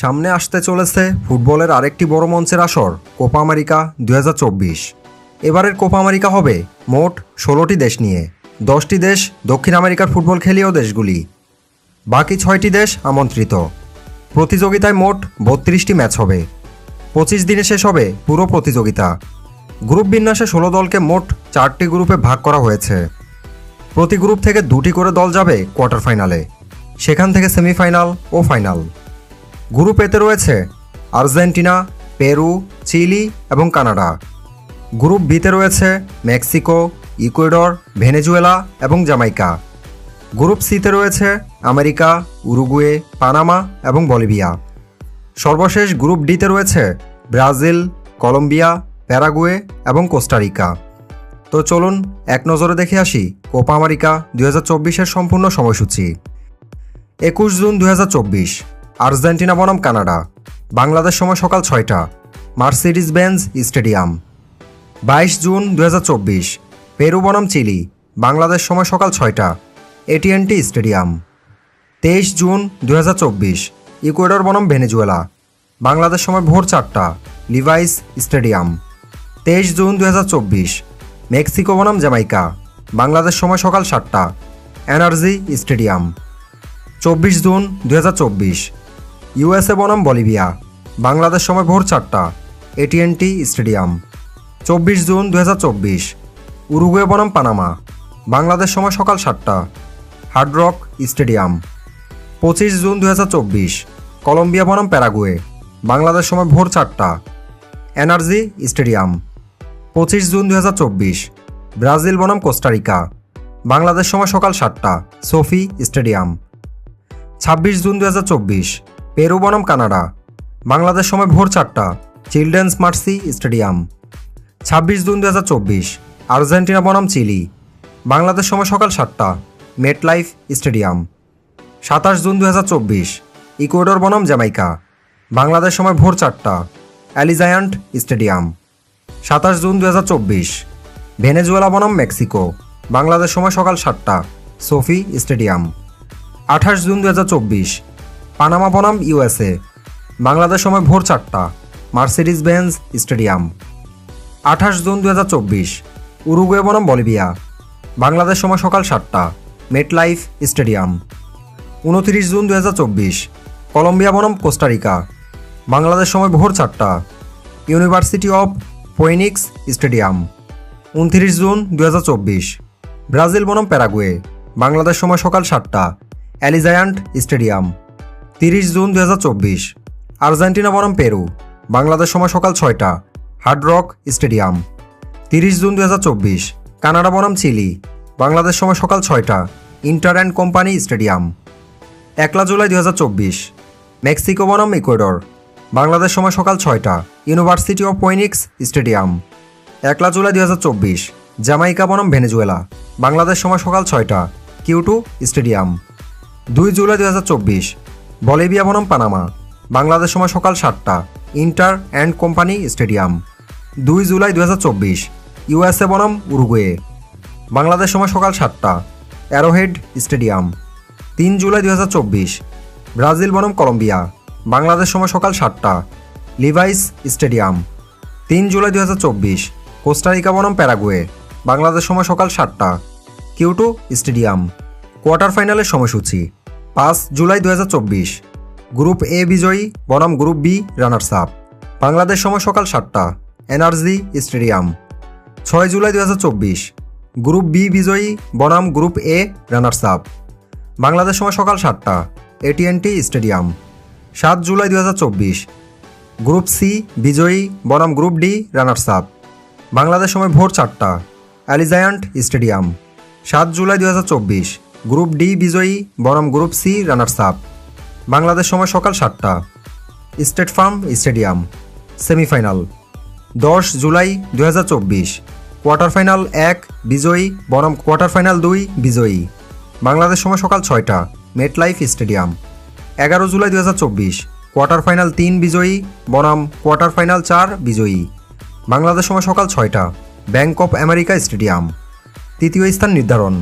সামনে আসতে চলেছে ফুটবলের আরেকটি বড় মঞ্চের আসর, কোপা আমেরিকা দুই হাজার চব্বিশ। এবারের কোপা আমেরিকা হবে মোট ষোলোটি দেশ নিয়ে। দশটি দেশ দক্ষিণ আমেরিকার ফুটবল খেলীয় দেশগুলি। বাকি ছয়টি দেশ আমন্ত্রিত। প্রতিযোগিতায় মোট বত্রিশটি ম্যাচ হবে। পঁচিশ দিনে শেষ হবে পুরো প্রতিযোগিতা। গ্রুপ বিন্যাসে ষোলো দলকে মোট চারটি গ্রুপে ভাগ করা হয়েছে। প্রতি গ্রুপ থেকে দুটি করে দল যাবে কোয়ার্টার ফাইনালে। সেখান থেকে সেমিফাইনাল ও ফাইনাল। গ্রুপ এতে রয়েছে আর্জেন্টিনা, পেরু, চিলি এবং কানাডা। গ্রুপ বিতে রয়েছে মেক্সিকো, ইকুয়েডর, ভেনেজুয়েলা এবং জামাইকা গ্রুপ সিতে রয়েছে আমেরিকা, উরুগুয়ে, পানামা এবং বলিভিয়া। সর্বশেষ গ্রুপ ডিতে রয়েছে ব্রাজিল, কলম্বিয়া, প্যারাগুয়ে এবং কোস্টারিকা। তো চলুন এক নজরে দেখে আসি কোপা আমেরিকা চব্বিশের সম্পূর্ণ সময়সূচি। একুশ জুন দু হাজার চব্বিশ। আর্জেন্টিনা বনাম কানাডা। বাংলাদেশ সময় সকাল ছয়টা। Mercedes Benz stadium. বাইশ জুন দু হাজার চব্বিশ। পেরু বনাম চিলি। বাংলাদেশ সময় সকাল ছয়টা। AT and T stadium. তেইশ জুন দু হাজার চব্বিশ। ইকুয়েডর বনাম ভেনেজুয়েলা। বাংলাদেশ সময় ভোর চারটা। Levi's stadium. তেইশ জুন দু হাজার চব্বিশ। মেক্সিকো বনাম জামাইকা বাংলাদেশ সময় সকাল সাতটা। Energy stadium. চব্বিশ জুন দু হাজার চব্বিশ। ইউএসএ বনাম বলিভিয়া। বাংলাদেশ সময় ভোর চারটা। AT and T stadium. চব্বিশ জুন দু হাজার চব্বিশ। উরুগুয়ে বনাম পানামা। বাংলাদেশ সময় সকাল সাতটা। Hard Rock stadium. পঁচিশ জুন দু হাজার চব্বিশ। কলম্বিয়া বনাম প্যারাগুয়ে। বাংলাদেশ সময় ভোর চারটা। Energy stadium. পঁচিশ জুন দু হাজার চব্বিশ। ব্রাজিল বনাম কোস্টারিকা বাংলাদেশ সময় সকাল সাতটা। SoFi stadium. ছাব্বিশ জুন দু হাজার চব্বিশ। পেরু বনাম কানাডা। বাংলাদেশ সময় ভোর চারটা। Children's Mercy stadium. ছাব্বিশ জুন দু হাজার চব্বিশ। আর্জেন্টিনা বনাম চিলি। বাংলাদেশ সময় সকাল সাতটা। MetLife stadium. সাতাশ জুন দু হাজার চব্বিশ। ইকুয়েডর বনাম জ্যামাইকা। বাংলাদেশ সময় ভোর চারটা। Allegiant stadium. সাতাশ জুন দু হাজার চব্বিশ। ভেনেজুয়েলা বনাম মেক্সিকো। বাংলাদেশ সময় সকাল সাতটা। SoFi stadium. আঠাশ জুন দু হাজার চব্বিশ। পানামা বনাম ইউএসএ বাংলাদেশ সময় ভোর চারটা। Mercedes Benz stadium. আঠাশ জুন দু হাজার চব্বিশ। উরুগুয়ে বনাম, বলিভিয়া। বাংলাদেশ সময় সকাল সাতটা। MetLife stadium. উনত্রিশ জুন দু হাজার চব্বিশ। কলম্বিয়া বনাম, কোস্টারিকা। বাংলাদেশ সময় ভোর চারটা। University of Phoenix stadium. উনত্রিশ জুন দু হাজার চব্বিশ। ব্রাজিল বনাম, প্যারাগুয়ে। বাংলাদেশ সময় সকাল সাতটা। Allegiant stadium. তিরিশ জুন দু হাজার চব্বিশ। আর্জেন্টিনা বনাম পেরু। বাংলাদেশ সময় সকাল ছয়টা। Hard Rock stadium. তিরিশ জুন দু হাজার চব্বিশ। কানাডা বনাম চিলি। বাংলাদেশ সময় সকাল ছয়টা। Inter and company stadium. একলা জুলাই দু হাজার চব্বিশ। মেক্সিকো বনাম ইকুয়েডর। বাংলাদেশ সময় সকাল ছয়টা। University of Phoenix stadium. একলা জুলাই দু জামাইকা বনাম ভেনেজুয়েলা। বাংলাদেশ সময় সকাল ছয়টা। Q two stadium. দুই জুলাই দু হাজার চব্বিশ। বলিভিয়া বনাম পানামা, বাংলাদেশ সময় সকাল সাতটা, ইন্টার অ্যান্ড কোম্পানি স্টেডিয়াম, দুই জুলাই দু হাজার চব্বিশ ইউএসএ বনাম উরুগুয়ে। বাংলাদেশ সময় সকাল সাতটা, অ্যারোহেড স্টেডিয়াম, তিন জুলাই দু হাজার চব্বিশ, ব্রাজিল বনাম কলম্বিয়া। বাংলাদেশ সময় সকাল সাতটা, লিভাইস স্টেডিয়াম, তিন জুলাই দু হাজার চব্বিশ কোস্টারিকা বনাম প্যারাগুয়ে। বাংলাদেশ সময় সকাল সাতটা, কিউটু স্টেডিয়াম, কোয়ার্টার ফাইনালের সময়সূচি। পাঁচ জুলাই দু হাজার চব্বিশ। গ্রুপ এ বিজয়ী, বনাম group B runners up Bangladesh সময় সকাল সাতটা, এনার্জি স্টেডিয়াম। ছয় জুলাই দু হাজার চব্বিশ। গ্রুপ বি বিজয়ী, বনাম group A runners up Bangladesh সময় সকাল সাতটা এটিএনটি স্টেডিয়াম। সাত জুলাই দু হাজার চব্বিশ। গ্রুপ সি বিজয়ী, বনাম group D runners up Bangladesh সময় ভোর চারটা অ্যালিজায়ান্ট স্টেডিয়াম। সাত জুলাই দু হাজার চব্বিশ। গ্রুপ ডি বিজয়ী বনাম group C runners up Bangladesh সময় সকাল সাতটা। State farm stadium. সেমিফাইনাল। দশ জুলাই দু হাজার চব্বিশ। কোয়ার্টার ফাইনাল এক, বিজয়ী বনাম কোয়ার্টার ফাইনাল দুই, বিজয়ী। বাংলাদেশ সময় সকাল ছয়টা। MetLife stadium. এগারো জুলাই দু হাজার চব্বিশ। কোয়ার্টার ফাইনাল তিন, বিজয়ী বনাম কোয়ার্টার ফাইনাল চার, বিজয়ী। বাংলাদেশ সময় সকাল ছয়টা। Bank of America stadium. তৃতীয় স্থান নির্ধারণ।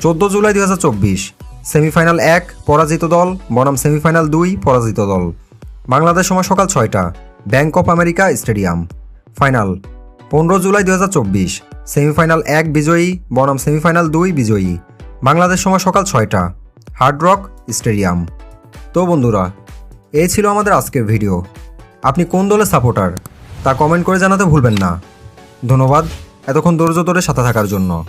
চোদ্দ জুলাই দু হাজার চব্বিশ। সেমিফাইনাল এক, পরাজিত দল। বনাম সেমিফাইনাল দুই, পরাজিত দল। বাংলাদেশ সময় সকাল ছয়টা। Bank of America stadium. Final. পনেরো জুলাই দু হাজার চব্বিশ। সেমিফাইনাল এক বিজয়ী, বনাম সেমিফাইনাল দুই বিজয়ী। বাংলাদেশ সময় সকাল ছয়টা। Hard rock stadium. তো বন্ধুরা এই ছিল আমাদের আজকের ভিডিও। আপনি কোন দলের সাপোর্টার, তা কমেন্ট করে জানাতে ভুলবেন না। ধন্যবাদ। এতক্ষণ ধৈর্য ধরে সাথে থাকার জন্য।